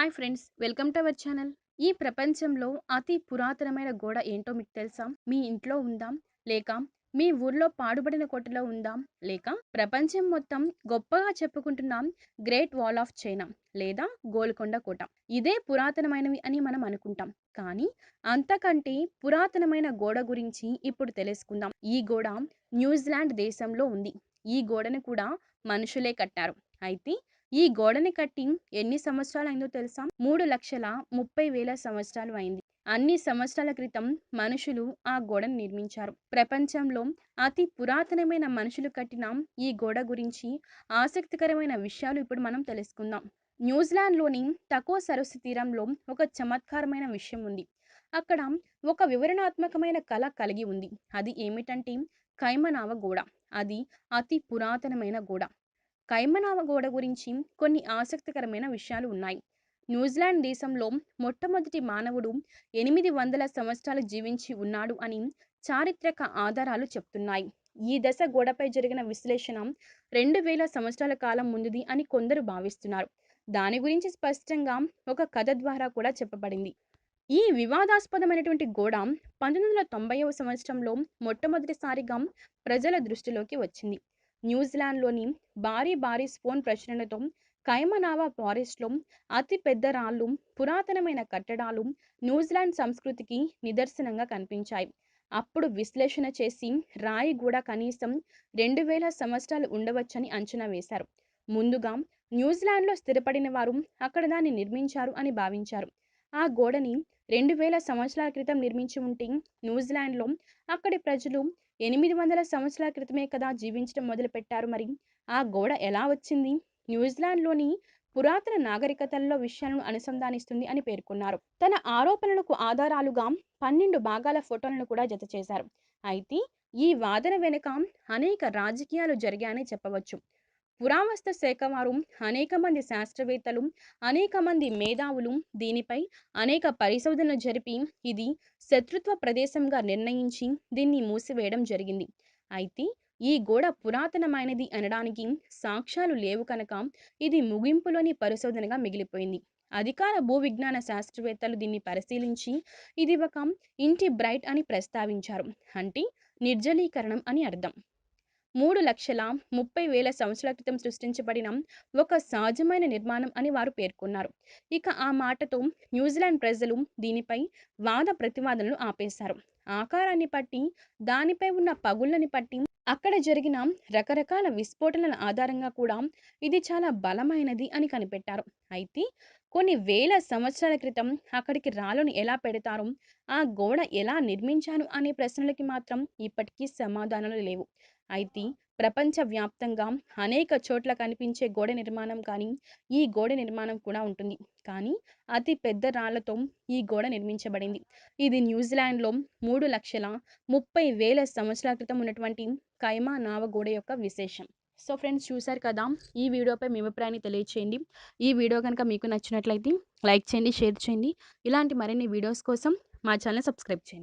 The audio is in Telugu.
Hi friends welcome to our channel. ఈ ప్రపంచంలో అతి పురాతనమైన గోడ ఏంటో మీకు తెలుసా? మీ ఇంట్లో ఉందా? లేక మీ ఊర్లో పాడుబడిన కోటలో ఉందా? లేక ప్రపంచం మొత్తం గొప్పగా చెప్పుకుంటున్నాం గ్రేట్ వాల్ ఆఫ్ చైనా లేదా గోల్కొండ కోట. ఇదే పురాతనమైనవి అని మనం అనుకుంటాం. కానీ అంతకంటే పురాతనమైన గోడ గురించి ఇప్పుడు తెలుసుకుందాం. ఈ గోడ న్యూజిలాండ్ దేశంలో ఉంది. ఈ గోడను కూడా మనుషులే కట్టారు. అయితే ఈ గోడని కట్టి ఎన్ని సంవత్సరాలు అయిందో తెలుసా? మూడు లక్షల ముప్పై వేల సంవత్సరాలు అయింది. అన్ని సంవత్సరాల క్రితం మనుషులు ఆ గోడను నిర్మించారు. ప్రపంచంలో అతి పురాతనమైన మనుషులు కట్టిన ఈ గోడ గురించి ఆసక్తికరమైన విషయాలు ఇప్పుడు మనం తెలుసుకుందాం. న్యూజిలాండ్లోని తక్కువ సరస్సు తీరంలో ఒక చమత్కారమైన విషయం ఉంది. అక్కడ ఒక వివరణాత్మకమైన కళ కలిగి ఉంది. అది ఏమిటంటే కైమనావ గోడ. అది అతి పురాతనమైన గోడ. కైమనావ గోడ గురించి కొన్ని ఆసక్తికరమైన విషయాలు ఉన్నాయి. న్యూజిలాండ్ దేశంలో మొట్టమొదటి మానవుడు ఎనిమిది వందల సంవత్సరాలు జీవించి ఉన్నాడు అని చారిత్రక ఆధారాలు చెప్తున్నాయి. ఈ దశ గోడపై జరిగిన విశ్లేషణ రెండు వేల సంవత్సరాల కాలం ముందుది అని కొందరు భావిస్తున్నారు. దాని గురించి స్పష్టంగా ఒక కథ ద్వారా కూడా చెప్పబడింది. ఈ వివాదాస్పదమైనటువంటి గోడ పంతొమ్మిది వందల తొంభైవ సంవత్సరంలో మొట్టమొదటిసారిగా ప్రజల దృష్టిలోకి వచ్చింది. న్యూజిలాండ్లోని భారీ భారీ స్పోన్ ప్రచురణతో కైమనావా ఫారెస్ట్లో అతి పెద్ద రాళ్ళు పురాతనమైన కట్టడాలు న్యూజిలాండ్ సంస్కృతికి నిదర్శనంగా కనిపించాయి. అప్పుడు విశ్లేషణ చేసి రాయి కూడా కనీసం రెండు వేల సంవత్సరాలు ఉండవచ్చని అంచనా వేశారు. ముందుగా న్యూజిలాండ్లో స్థిరపడిన వారు అక్కడ దాన్ని నిర్మించారు అని భావించారు. ఆ గోడని రెండు వేల సంవత్సరాల క్రితం నిర్మించి ఉంటే న్యూజిలాండ్లో అక్కడి ప్రజలు ఎనిమిది వందల సంవత్సరాల క్రితమే కదా జీవించడం మొదలుపెట్టారు మరి. ఆ గోడ ఎలా వచ్చింది? న్యూజిలాండ్లోని పురాతన నాగరికతల్లో విషయాలను అనుసంధానిస్తుంది అని పేర్కొన్నారు. తన ఆరోపణలకు ఆధారాలుగా పన్నెండు భాగాల ఫోటోలను కూడా జత చేశారు. అయితే ఈ వాదన వెనుక అనేక రాజకీయాలు జరిగాయని చెప్పవచ్చు. పురావస్తు శాఖ వారు అనేక మంది శాస్త్రవేత్తలు అనేక మంది మేధావులు దీనిపై అనేక పరిశోధనలు జరిపి ఇది శత్రుత్వ ప్రదేశంగా నిర్ణయించి దీన్ని మూసివేయడం జరిగింది. అయితే ఈ గోడ పురాతనమైనది అనడానికి సాక్ష్యాలు లేవు కనుక ఇది ముగింపులోని పరిశోధనగా మిగిలిపోయింది. అధికార భూ విజ్ఞాన శాస్త్రవేత్తలు దీన్ని పరిశీలించి ఇది ఒక ఇంటి బ్రైట్ అని ప్రస్తావించారు. అంటే నిర్జలీకరణం అని అర్థం. మూడు లక్షల ముప్పై వేల సంవత్సరాల క్రితం సృష్టించబడిన ఒక సహజమైన నిర్మాణం అని వారు పేర్కొన్నారు. ఇక ఆ మాటతో న్యూజిలాండ్ ప్రజలు దీనిపై వాద ప్రతివాదనలు ఆపేశారు. ఆకారాన్ని బట్టి దానిపై ఉన్న పగుళ్ళని బట్టి అక్కడ జరిగిన రకరకాల విస్ఫోటనల ఆధారంగా కూడా ఇది చాలా బలమైనది అని కనిపెట్టారు. అయితే కొన్ని వేల సంవత్సరాల క్రితం అక్కడికి రాళ్ళను ఎలా పెడతారు ఆ గోడ ఎలా నిర్మించాను అనే ప్రశ్నలకి మాత్రం ఇప్పటికీ సమాధానాలు లేవు. అయితే ప్రపంచవ్యాప్తంగా అనేక చోట్ల కనిపించే గోడ నిర్మాణం కానీ ఈ గోడ నిర్మాణం కూడా ఉంటుంది. కానీ అతి పెద్ద రాళ్ళతో ఈ గోడ నిర్మించబడింది. ఇది న్యూజిలాండ్లో మూడు లక్షల ముప్పై వేల సంవత్సరాల క్రితం ఉన్నటువంటి కైమా నావ గోడ యొక్క విశేషం. సో ఫ్రెండ్స్ చూసారు కదా? ఈ వీడియోపై మీ అభిప్రాయాన్ని తెలియచేయండి. ఈ వీడియో కనుక మీకు నచ్చినట్లయితే లైక్ చేయండి షేర్ చేయండి. ఇలాంటి మరిన్ని వీడియోస్ కోసం మా ఛానల్ సబ్స్క్రైబ్ చేయండి.